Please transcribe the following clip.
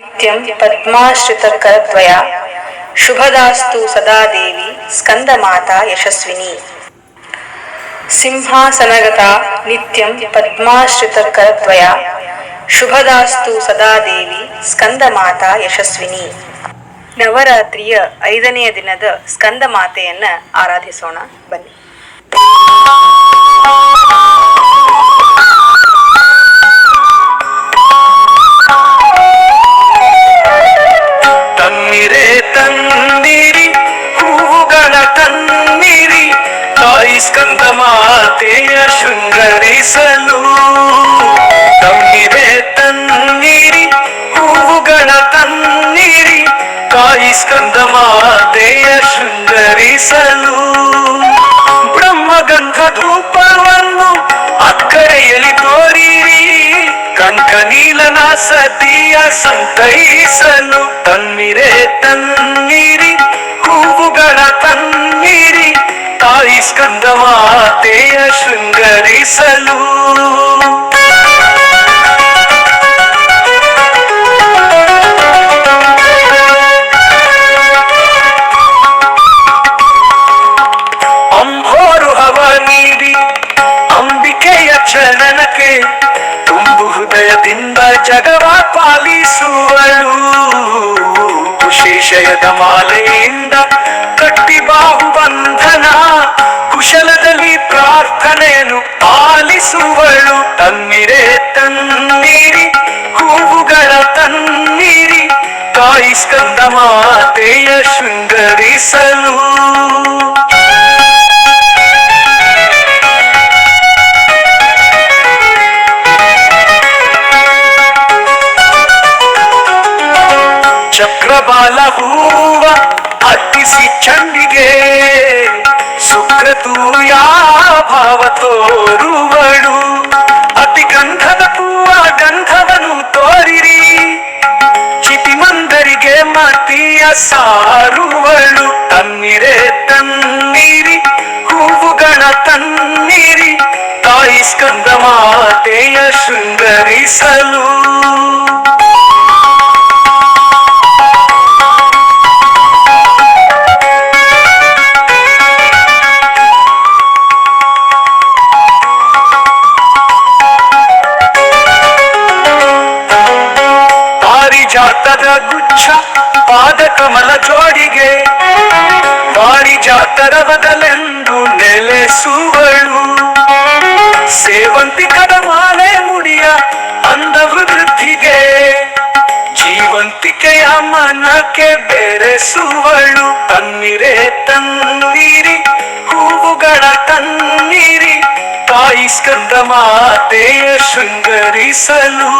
ನಿತ್ಯಂ ಪದ್ಮಾಶ್ರಿತಕರದ್ವಯ ಶುಭದಾಸ್ತು ಸದಾ ದೇವಿ ಸ್ಕಂದಮಾತಾ ಯಶಸ್ವಿನಿ ಸಿಂಹಾಸನಗತ ನಿತ್ಯಂ ಪದ್ಮಾಶ್ರಿತಕರದ್ವಯ ಶುಭದಾಸ್ತು ಸದಾ ದೇವಿ ಸ್ಕಂದಮಾತಾ ಯಶಸ್ವಿನಿ ನವರಾತ್ರಿಯ ಐದನೆಯ ದಿನದ ಸ್ಕಂದ ಮಾತೆಯನ್ನ ಆರಾಧಿಸೋಣ, ಬನ್ನಿ. ಶೃಂಗರಿಸಲು ತನ್ನಿರೆ ತನ್ನೀರಿ, ಹೂವುಗಳ ತನ್ನೀರಿ, ತಾಯಿ ಸ್ಕಂದ ಮಾತೆಯ ಶೃಂಗರಿಸಲು. ಬ್ರಹ್ಮಗಂಧ ಧೂಪವನ್ನು ಅಕ್ಕರೆಯಲ್ಲಿ ತೋರಿರಿ ಕಂಠ ನೀಲನ ಸತಿಯ ಸಂತೈಸಲು ತನ್ನಿರೆ ತನ್ನಿರಿ ಶೃಂಗರಿಸಲು ಅಂಬೋರು ಹವ ನೀಡಿ ಅಂಬಿಕೆಯ ಚರಣಕ್ಕೆ ತುಂಬು ಹೃದಯದಿಂದ ಜಗವ ಪಾಲಿಸುವಳು. ಶೇಷಯದ ಮಾಲೆಯಿಂದ ಕುಶಲದಲ್ಲಿ ಪ್ರಾರ್ಥನೆಯನ್ನು ಪಾಲಿಸುವಳು. ತನ್ನಿರೆ ತನ್ನಿರಿ ಹೂವುಗಳ ತನ್ನಿರಿ ತಾಯಿ ಸ್ಕಂದ ಮಾತೆಯ ಶೃಂಗರಿಸಲು. ಚಕ್ರಬಾಲ ಹೂವ ಸುಕ್ರತೂಯ ಭಾವ ತೋರುವಳು ಅತಿ ಗಂಧದ ಪೂವ ಗಂಧವನು ತೋರಿರಿ. ಚಿತಿ ಮಂದರಿಗೆ ಮತಿಯ ಸಾರುವಳು. ತನ್ನಿರೆ ತನ್ನಿರಿ, ಹೂವುಗಳ ತನ್ನಿರಿ. ತಾಯಿ ಸ್ಕಂದ ಮಾತೆಯ ಶೃಂಗರಿಸಲು ಪಾರಿಜಾತರವದಲೆಂದು ನೆಲೆಸುವಳು. ಸೇವಂತಿಕದ ಮಾಲೆ ಮುಡಿಯ ಅಂದ ವೃದ್ಧಿಗೆ ಜೀವಂತಿಕೆಯ ಮನಕ್ಕೆ ಬೆರೆಸುವಳು. ತನ್ನಿರೆ ತನ್ನಿರಿ ಹೂವುಗಳ ತನ್ನಿರಿ ತಾಯಿ ಸ್ಕಂದ ಮಾತೆಯ ಶೃಂಗರಿಸಲು.